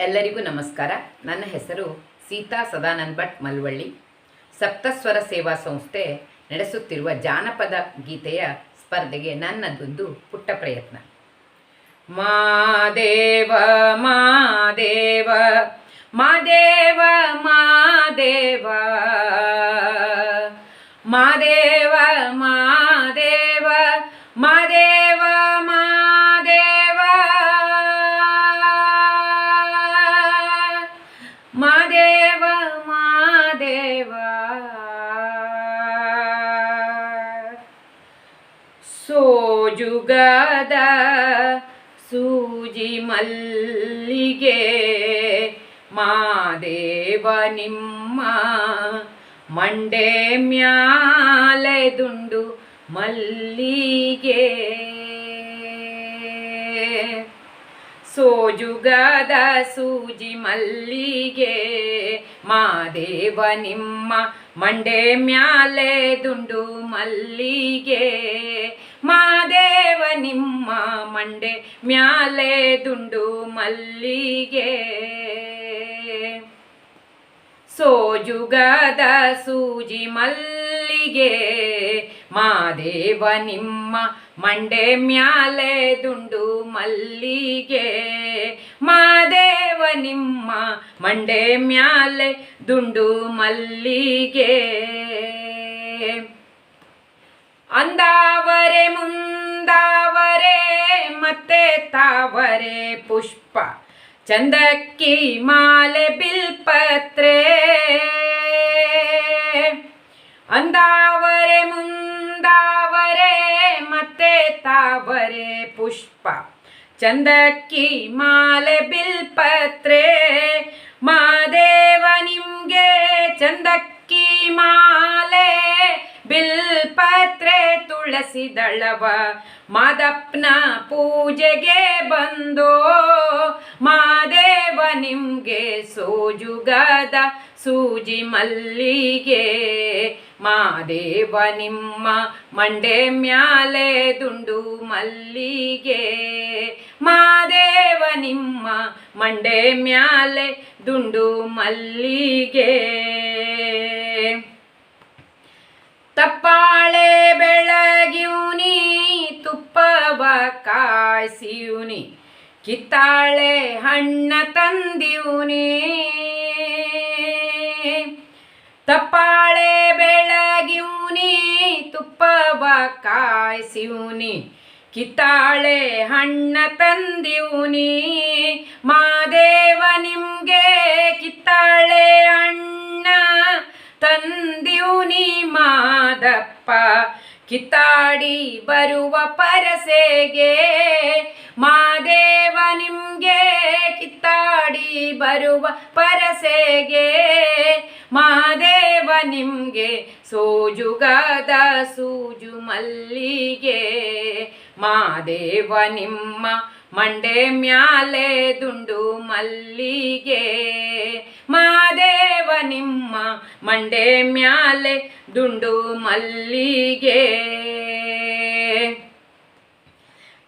ಎಲ್ಲರಿಗೂ ನಮಸ್ಕಾರ. ನನ್ನ ಹೆಸರು ಸೀತಾ ಸದಾನಂದ ಭಟ್ ಮಲ್ವಳ್ಳಿ. ಸಪ್ತಸ್ವರ ಸೇವಾ ಸಂಸ್ಥೆ ನಡೆಸುತ್ತಿರುವ ಜಾನಪದ ಗೀತೆಯ ಸ್ಪರ್ಧೆಗೆ ನನ್ನದೊಂದು ಪುಟ್ಟ ಪ್ರಯತ್ನ. ಮಾದೇವ ಮಾದೇವ ಮಾದೇವ ಮಾದೇವ ಮಾದೇವ ಮಾದೇವ ಸೋಜುಗದ ಸೂಜಿ ಮಲ್ಲಿಗೆ ಮಾದೇವ ನಿಮ್ಮ ಮಂಡೆ ಮ್ಯಾಲೆ ದುಂಡು ಮಲ್ಲಿಗೆ. ಸೋಜುಗದ ಸೂಜಿ ಮಲ್ಲಿಗೆ ಮಾದೇವ ನಿಮ್ಮ ಮಂಡೆ ಮ್ಯಾಲೆ ದುಂಡು ಮಲ್ಲಿಗೆ. ಮಾದೇವ ನಿಮ್ಮ ಮಂಡೆ ಮ್ಯಾಲೆ ದುಂಡು ಮಲ್ಲಿಗೆ. ಸೋಜುಗದ ಸೂಜಿ ಮಲ್ಲಿಗೆ ಮಾದೇವ ನಿಮ್ಮ ಮಂಡೆ ಮ್ಯಾಲೆ ದುಂಡು ಮಲ್ಲಿಗೆ. ಮಾದೇವ ನಿಮ್ಮ ಮಂಡೆ ಮ್ಯಾಲೆ ದುಂಡು ಮಲ್ಲಿಗೆ. ಅಂದಾವರೆ ಮತ್ತೆ ತಾವರೆ ಪುಷ್ಪ ಚಂದಕ್ಕಿ ಮಾಲೆ ಬಿಲ್ಪತ್ರೆ ಅಂದಾವರೆ ಮುಂದಾವರೆ ಮತ್ತೆ ತಾವರೆ ಪುಷ್ಪ ಚಂದಕ್ಕಿ ಮಾಲೆ ಬಿಲ್ಪತ್ರೆ ಮಾದೇವ ನಿಮ್ಗೆ ಚಂದಕ್ಕಿ ಮಾಲೆ ಬಿಲ್ಪತ್ರೆ ತುಳಸಿ ದಳವ ಪೂಜೆಗೆ ಬಂದೋ. ಮಾದೇವ ನಿಮ್ಗೆ ಸೋಜುಗದ ಸೂಜಿ ಮಲ್ಲಿಗೆ. ಮಾದೇವ ನಿಮ್ಮ ಮಂಡೆ ಮ್ಯಾಲೆ ದುಂಡು ಮಲ್ಲಿಗೆ. ಮಾದೇವ ನಿಮ್ಮ ಮಂಡೆ ಮ್ಯಾಲೆ ದುಂಡು ಮಲ್ಲಿಗೆ. ತಪ್ಪಾಳೆ ಬೆಳಗಿವ್ನಿ ತುಪ್ಪವ ಕಾಯಿಸಿವ್ನಿ ಕಿತ್ತಾಳೆ ಹಣ್ಣ ತಂದಿವ್ನಿ ತಪ್ಪಾಳೆ ಬೆಳಗಿವ್ನಿ ತುಪ್ಪವ ಕಾಯಿಸಿವ್ನಿ ಕಿತ್ತಾಳೆ ಹಣ್ಣ ತಂದಿವ್ನಿ ಮಾದೇವ ಮಾದಪ್ಪ ಕಿತ್ತಾಡಿ ಬರುವ ಪರಸೆಗೆ ಮಾದೇವ ನಿಮ್ಗೆ ಕಿತ್ತಾಡಿ ಬರುವ ಪರಸೆಗೆ ಮಾದೇವ ನಿಮ್ಗೆ ಸೋಜುಗದ ಸೂಜು ಮಲ್ಲಿಗೆ ಮಾದೇವ ನಿಮ್ಮ ಮಂಡೆ ಮ್ಯಾಲೆ ದುಂಡು ಮಲ್ಲಿಗೆ. ಮಾದೇವ ನಿಮ್ಮ ಮಂಡೆ ಮ್ಯಾಲೆ ದುಂಡು ಮಲ್ಲಿಗೆ.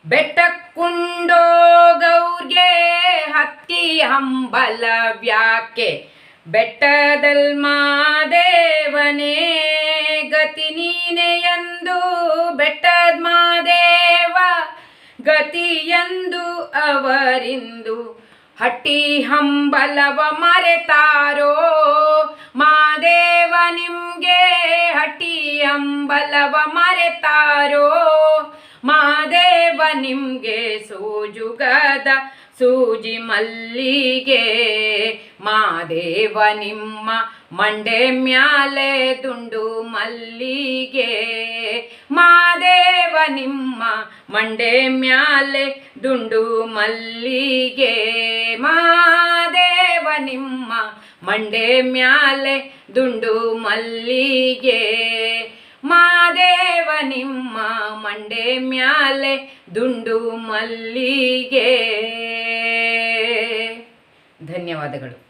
ಬೆಟ್ಟಕ್ಕುಂಡೋ ಗೌರ್ಗೆ ಹತ್ತಿ ಹಂಬಲವ್ಯಾಕೆ ಬೆಟ್ಟದಲ್ ಮಾದೇವನೇ, ಗತಿ ನೀನೆ ಎಂದು ಗತಿಯಂದು ಅವರಿಂದು ಹಟ್ಟಿ ಹಂಬಲವ ಮರೆತಾರೋ? ಮಾದೇವ ನಿಮ್ಗೆ ಹಟ್ಟಿ ಹಂಬಲವ ಮರೆತಾರೋ? ಮಾದೇವ ನಿಮ್ಗೆ ಸೋಜುಗದ ಸೂಜಿ ಮಲ್ಲಿಗೆ, ಮಾದೇವ ನಿಮ್ಮ ಮಂಡೆ ಮ್ಯಾಲೆ ದುಂಡು ಮಲ್ಲಿಗೆ, ಮಾದೇವ ನಿಮ್ಮ ಮಂಡೆ ಮ್ಯಾಲೆ ದುಂಡು ಮಲ್ಲಿಗೆ ಮಾದೇವ ನಿಮ್ಮ ಮಂಡೆ ಮ್ಯಾಲೆ ದುಂಡು ಮಲ್ಲಿಗೆ ಮಾದೇವ ನಿಮ್ಮ ಮಂಡೆ ಮ್ಯಾಲೆ ದುಂಡು ಮಲ್ಲಿಗೆ. ಧನ್ಯವಾದಗಳು.